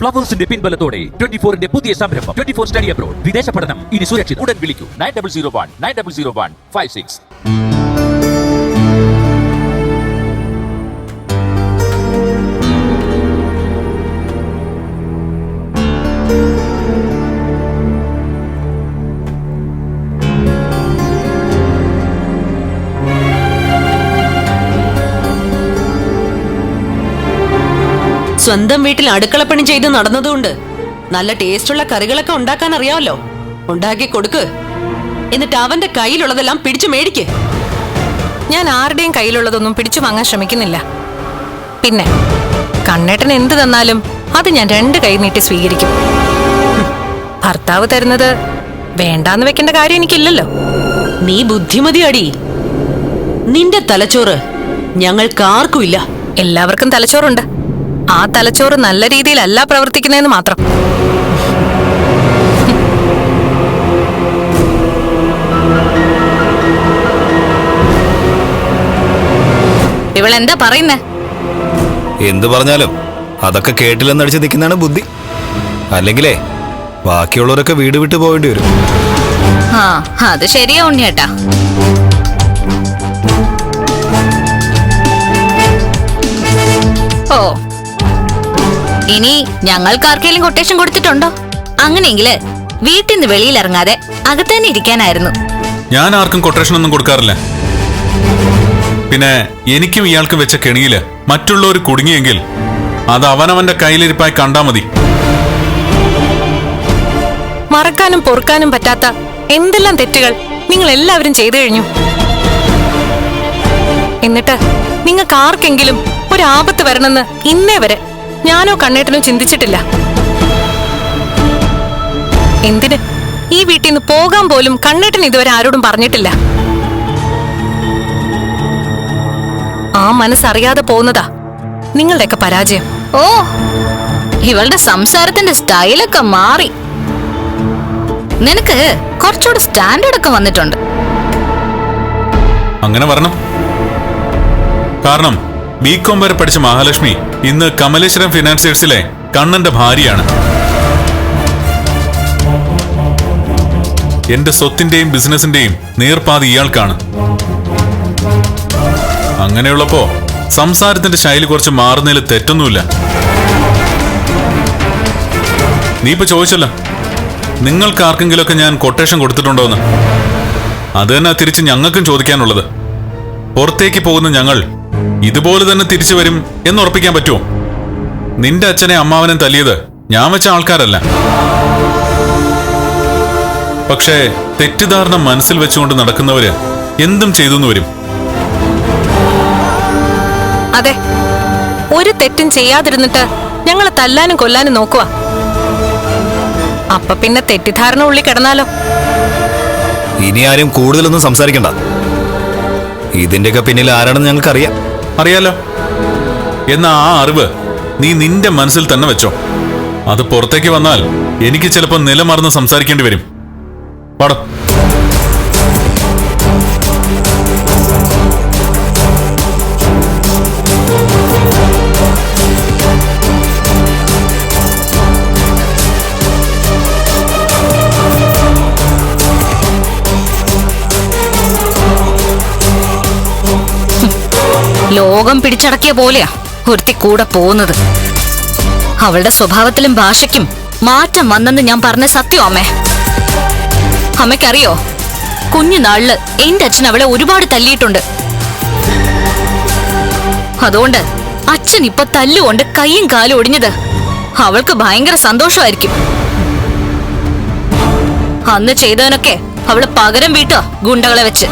ഫ്ലവേഴ്സിന്റെ പിൻബലത്തോടെ twenty ഫോറിന്റെ പുതിയ സംരംഭം ട്വന്റി ഫോർ സ്റ്റഡി അബ്രോഡ് വിദേശ പഠനം ഇനി സുരക്ഷിത്. ഉടൻ വിളിക്കൂ. Nine double zero one nine double zero one five six സ്വന്തം വീട്ടിൽ അടുക്കളപ്പണി ചെയ്ത് നടന്നതുകൊണ്ട് നല്ല ടേസ്റ്റുള്ള കറികളൊക്കെ ഉണ്ടാക്കാൻ അറിയാമല്ലോ. ഉണ്ടാക്കി കൊടുക്ക്. എന്നിട്ട് അവന്റെ കയ്യിലുള്ളതെല്ലാം പിടിച്ചു മേടിക്ക്. ഞാൻ ആരുടെയും കയ്യിലുള്ളതൊന്നും പിടിച്ചു വാങ്ങാൻ ശ്രമിക്കുന്നില്ല. പിന്നെ കണ്ണേട്ടൻ എന്ത് തന്നാലും അത് ഞാൻ രണ്ട് കൈ നീട്ടി സ്വീകരിക്കും. ഭർത്താവ് തരുന്നത് വേണ്ടാന്ന് വെക്കേണ്ട കാര്യം എനിക്കില്ലല്ലോ. നീ ബുദ്ധിമതി അടി നിന്റെ തലച്ചോറ് ഞങ്ങൾക്കാർക്കുമില്ല എല്ലാവർക്കും തലച്ചോറുണ്ട്. ആ തലച്ചോറ് നല്ല രീതിയിലല്ല പ്രവർത്തിക്കുന്നതെന്ന് മാത്രം. ഇവളെന്താ പറയുന്നേ? എന്തു പറഞ്ഞാലും അതൊക്കെ കേട്ടില്ലെന്നടിച്ച് നിൽക്കുന്നതാണ് ബുദ്ധി. അല്ലെങ്കിലേ ബാക്കിയുള്ളവരൊക്കെ വീട് വിട്ടു പോകേണ്ടി വരും. ആ അത് ശരിയാ ഉണ്ണിയേട്ടാ. ഇനി ഞങ്ങൾക്ക് ആർക്കെങ്കിലും കൊട്ടേഷൻ കൊടുത്തിട്ടുണ്ടോ? അങ്ങനെയെങ്കിൽ വീട്ടിൽ നിന്ന് വെളിയിൽ ഇറങ്ങാതെ അകത്ത് തന്നെ ഇരിക്കാനായിരുന്നു. ഞാൻ ആർക്കും കൊട്ടേഷൻ ഒന്നും കൊടുക്കാറില്ല. പിന്നെ എനിക്കും ഇയാൾക്കും വെച്ച കെണിയിൽ മറ്റുള്ളവർ കുടുങ്ങിയെങ്കിൽ അത് അവനവന്റെ കയ്യിലിരിപ്പായി കണ്ടാ മതി. മറക്കാനും പൊറുക്കാനും പറ്റാത്ത എന്തെല്ലാം തെറ്റുകൾ നിങ്ങൾ എല്ലാവരും ചെയ്തു കഴിഞ്ഞു. എന്നിട്ട് നിങ്ങൾക്ക് ആർക്കെങ്കിലും ഒരു ആപത്ത് വരണമെന്ന് ഇന്നേ വരെ ഞാനോ കണ്ണേട്ടനോ ചിന്തിച്ചിട്ടില്ല. എന്തിന്? ഈ വീട്ടിൽ നിന്ന് പോകാൻ പോലും കണ്ണേട്ടൻ ഇതുവരെ ആരോടും പറഞ്ഞിട്ടില്ല. ആ മനസ്സറിയാതെ പോകുന്നതാ നിങ്ങളുടെയൊക്കെ പരാജയം. ഓ ഇവളുടെ സംസാരത്തിന്റെ സ്റ്റൈലൊക്കെ മാറി. നിനക്ക് കുറച്ചുകൂടെ സ്റ്റാൻഡേർഡ് ഒക്കെ വന്നിട്ടുണ്ട്. അങ്ങനെ വരണം. കാരണം ബി കോം വരെ പഠിച്ച മഹാലക്ഷ്മി ഇന്ന് കമലേശ്വരം ഫിനാൻസിയേഴ്സിലെ കണ്ണന്റെ ഭാര്യയാണ്. എന്റെ സ്വത്തിന്റെയും ബിസിനസിന്റെയും നേർപ്പാതി ഇയാൾക്കാണ്. അങ്ങനെയുള്ളപ്പോ സംസാരത്തിന്റെ ശൈലി കുറച്ച് മാറുന്നതിൽ തെറ്റൊന്നുമില്ല. നീ ഇപ്പൊ ചോദിച്ചല്ലോ നിങ്ങൾക്ക് ആർക്കെങ്കിലുമൊക്കെ ഞാൻ കൊട്ടേഷൻ കൊടുത്തിട്ടുണ്ടോന്ന്? അത് തന്നെ തിരിച്ച് ഞങ്ങൾക്കും ചോദിക്കാനുള്ളത്. പുറത്തേക്ക് പോകുന്ന ഞങ്ങൾ ഇതുപോലെ തന്നെ തിരിച്ചു വരും എന്ന് ഉറപ്പിക്കാൻ പറ്റുമോ? നിന്റെ അച്ഛനെ അമ്മാവനെ തല്ലിയത് ഞാൻ വെച്ച ആൾക്കാരല്ല. പക്ഷേ തെറ്റിദ്ധാരണ മനസ്സിൽ വെച്ചുകൊണ്ട് നടക്കുന്നവര് എന്തും ചെയ്തു വരും. അതെ ഒരു തെറ്റും ചെയ്യാതിരുന്നിട്ട് ഞങ്ങളെ തല്ലാനും കൊല്ലാനും നോക്കുക അപ്പൊ പിന്നെ തെറ്റിദ്ധാരണ ഉള്ളി കിടന്നാലോ? ഇനി ആരും കൂടുതലൊന്നും സംസാരിക്കണ്ട. ഇതിന്റെയൊക്കെ പിന്നിൽ ആരാണെന്ന് ഞങ്ങൾക്കറിയാം. അറിയാലോ? എന്നാ ആ അറിവ് നീ നിന്റെ മനസ്സിൽ തന്നെ വെച്ചോ. അത് പുറത്തേക്ക് വന്നാൽ എനിക്ക് ചിലപ്പോൾ നിലമറന്ന് സംസാരിക്കേണ്ടി വരും. പാടോ. ലോകം പിടിച്ചടക്കിയ പോലെയാ ഒരുത്തി കൂടെ പോകുന്നത്. അവളുടെ സ്വഭാവത്തിലും ഭാഷയ്ക്കും മാറ്റം വന്നെന്ന് ഞാൻ പറഞ്ഞ സത്യം അമ്മേ. അമ്മയ്ക്കറിയോ? കുഞ്ഞുനാളിൽ എന്റെ അച്ഛൻ അവളെ ഒരുപാട് തല്ലിയിട്ടുണ്ട്. അതുകൊണ്ട് അച്ഛൻ ഇപ്പൊ തല്ലുകൊണ്ട് കൈയും കാലും ഒടിഞ്ഞത് അവൾക്ക് ഭയങ്കര സന്തോഷമായിരിക്കും. അന്ന് ചെയ്തവനൊക്കെ അവൾ പകരം വീട്ടോ ഗുണ്ടകളെ വെച്ച്.